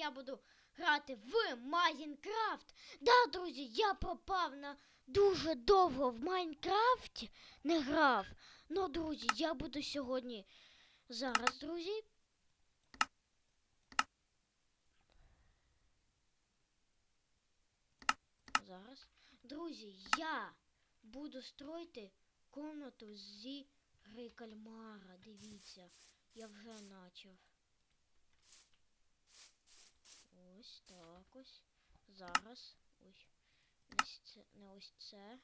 я буду грати в Майнкрафт. Да, друзі, я пропав на дуже довго в Майнкрафті не грав. Ну, друзі, я буду сьогодні зараз, друзі. Зараз. Друзі, я буду строїти комнату зі гри кальмара. Дивіться, я вже начав. Ось так ось. Зараз. Не ось це. Не ось це.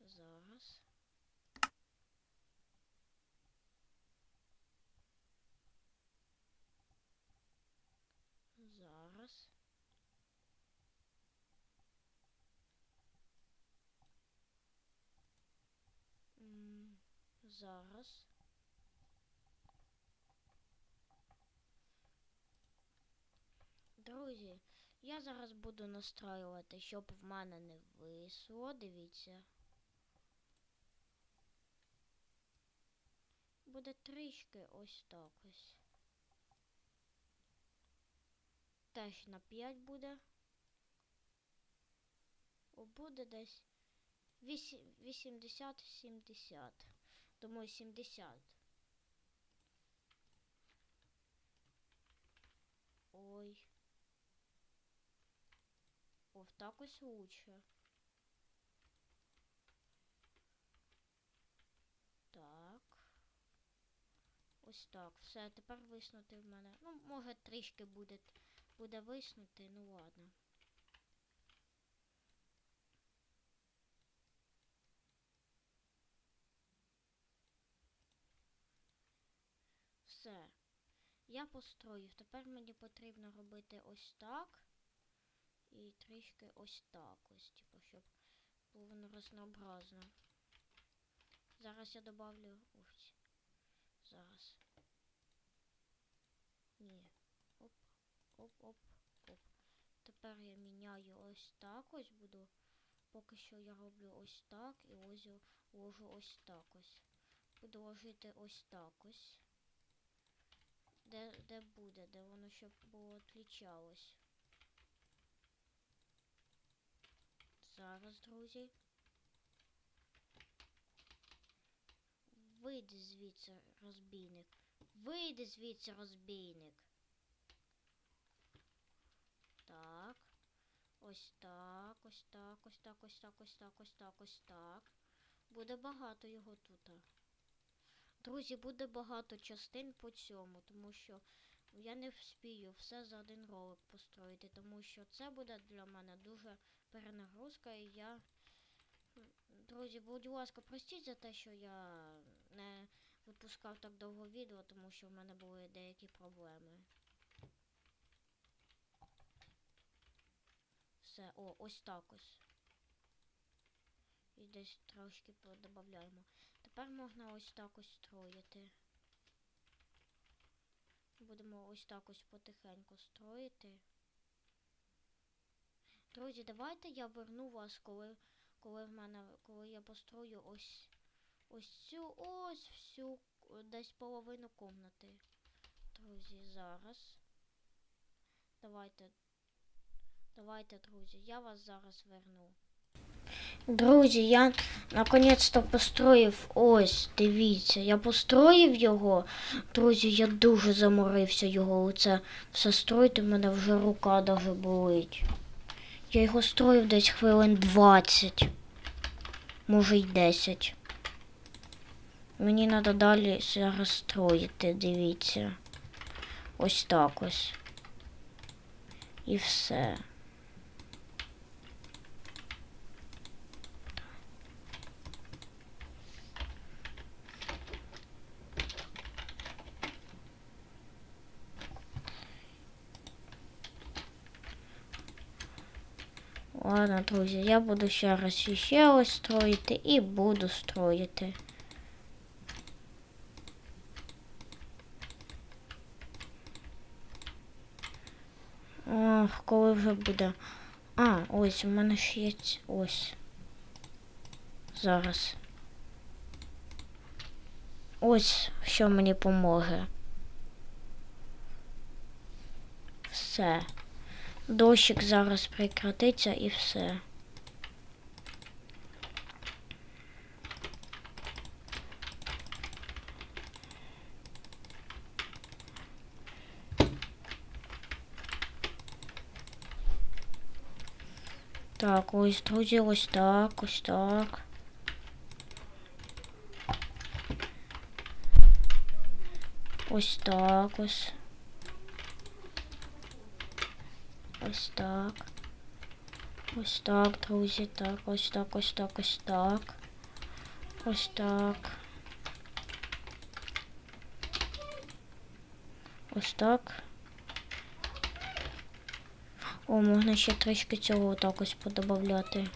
Зараз. Зараз. Зараз. Друзі, я зараз буду настраювати, щоб в мене не висло. Дивіться. Буде трішки ось так ось. Теж на 5 буде. О, буде десь 80-70. Думаю, 70. Ой. О, так ось лучше. Так. Ось так. Все, тепер виснути в мене. Ну, може трішки буде, буде виснути, ну ладно. Все. Я построїв. Тепер мені потрібно робити ось так. І трішки ось так ось, типу, щоб було воно разнообразно. Зараз я добавлю ось. Зараз. Ні. Оп, оп, оп, оп. Тепер я міняю ось так ось буду. Поки що я роблю ось так і ось ложу ось так ось. Буду ложити ось так ось. Де, де буде, де воно щоб було відлічалось. Зараз, друзі. Вийди звідси, розбійник. Вийди звідси, розбійник. Так. Ось так, ось так, ось так, ось так, ось так, ось так, ось так. Буде багато його тут. Друзі, буде багато частин по цьому, тому що я не вспію все за один ролик построїти, тому що це буде для мене дуже перенагрузка і я. Друзі, будь ласка, простіть за те, що я не випускав так довго відео, тому що в мене були деякі проблеми. Все, о, ось так ось. І десь трошки додаємо. Тепер можна ось так ось строїти. Будемо ось так ось потихеньку строїти. Друзі, давайте я верну вас, коли коли в мене, коли я построю ось ось цю ось всю десь половину комнати. Друзі, зараз. Давайте. Давайте, друзі, я вас зараз верну. Друзі, я наконець-то построїв ось, дивіться, я построїв його. Друзі, я дуже заморився його оце все строїти, в мене вже рука даже болить. Я його строїв десь хвилин 20, може й 10. Мені треба далі зараз строїти, дивіться. Ось так ось. І все. Ладно, друзі, я буду ще раз ще ось строїти і буду строїти. Ох, коли вже буде. А, ось, у мене ще є ось. Зараз. Ось що мені поможе. Все. Дощик зараз прекратиться і все. Так, ось, друзі, ось так, ось так. Ось так ось. Ось так. Ось так, друзі, так, ось так, ось так, ось так. Ось так. Ось так. О, можна ще трішки цього так ось подобавляти.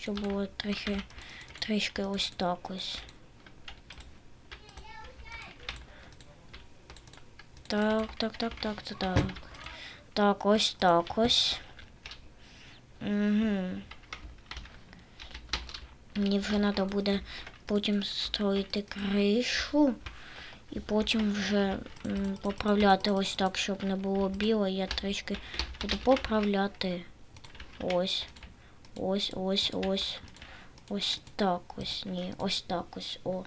Щоб було трохи трішки ось так ось. Так, так, так, так, так, так. Так, ось так ось. Угу. Мені вже треба буде потім строїти кришу. І потім вже поправляти ось так, щоб не було біло. Я трішки буду поправляти. Ось. Ось, ось, ось. Ось так ось. Ні, ось так ось. О.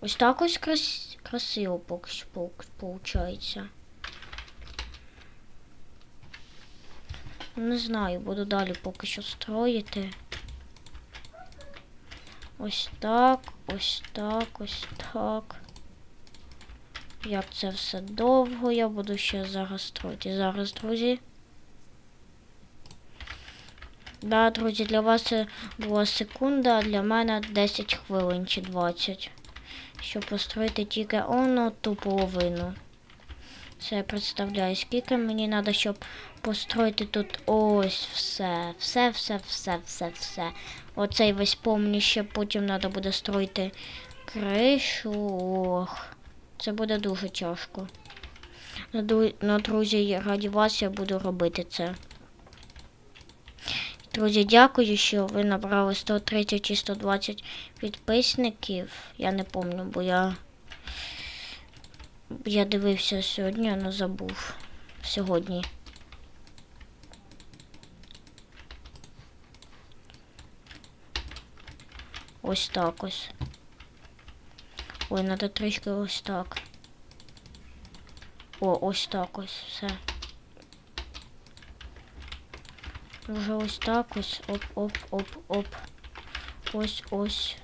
Ось так ось крас... красиво поки що виходить. Не знаю, буду далі поки що строїти. Ось так, ось так, ось так. Як це все довго, я буду ще зараз строїти. Зараз, друзі. Да, друзі, для вас це була секунда, а для мене 10 хвилин чи 20. Щоб построїти тільки оно ту половину. Це я представляю, скільки мені треба, щоб построїти тут ось все. Все, все, все, все, все. Оцей весь повніше, потім треба буде строїти кришу. Ох. Це буде дуже тяжко. Ну, друзі, раді вас я буду робити це. Друзі, дякую, що ви набрали 130 чи 120 підписників. Я не пам'ятаю, бо я я дивився сьогодні, але забув сьогодні. Ось так ось. Ой, треба трішки ось так. О, ось так ось, все. Вже ось так ось. Оп-оп-оп-оп. Ось ось.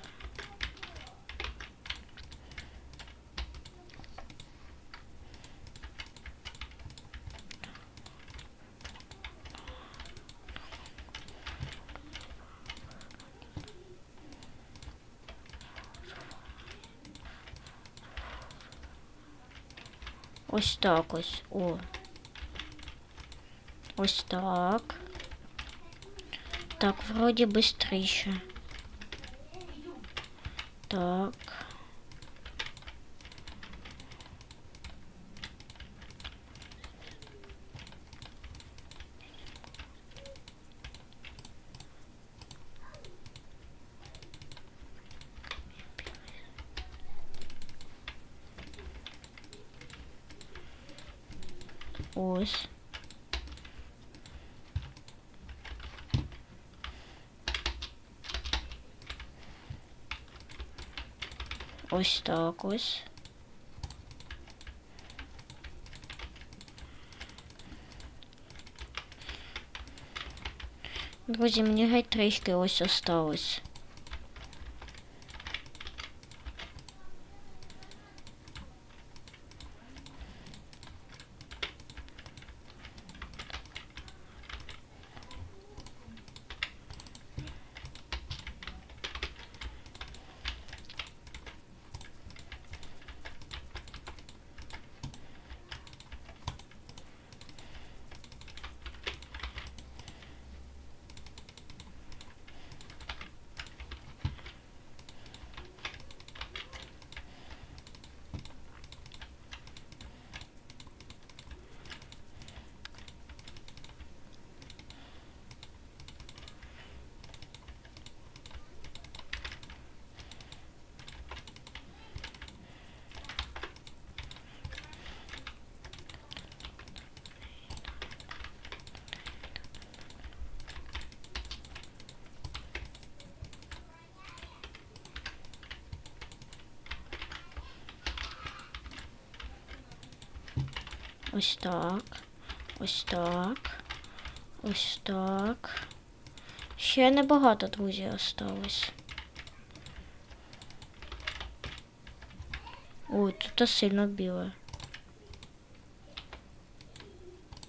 Ось так ось. О. Ось так. Так, вроді быстріше. Так. Ось. Ось так ось. Друзі, мені геть трішки ось осталось. Ось так. Ось так. Ось так. Ще небагато, друзі, осталось. Ой, тут сильно біле.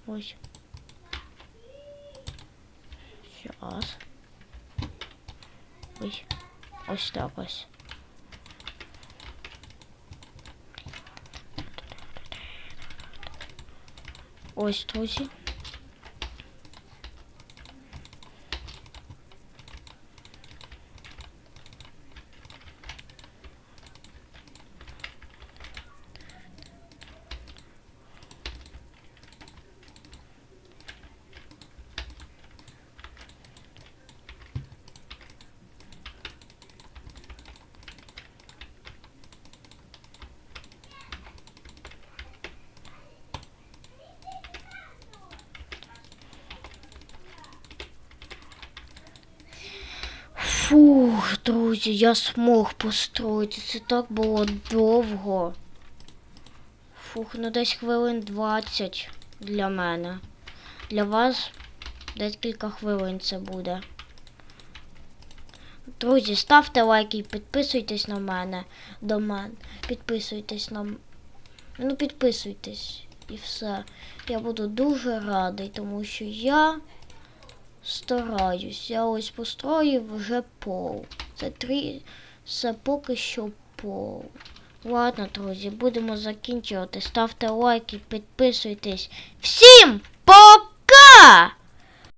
Ось. Щас. Ой. Ось так ось. Ось, друзі. Фух, друзі, я змог построїти. Це так було довго. Фух, ну десь хвилин 20 для мене. Для вас десь кілька хвилин це буде. Друзі, ставте лайки і підписуйтесь на мене. До мене. Підписуйтесь на. Ну, підписуйтесь і все. Я буду дуже радий, тому що я стараюсь. Я ось построїв вже пол. Це три. Це поки що пол. Ладно, друзі, будемо закінчувати. Ставте лайки, підписуйтесь. Всім пока!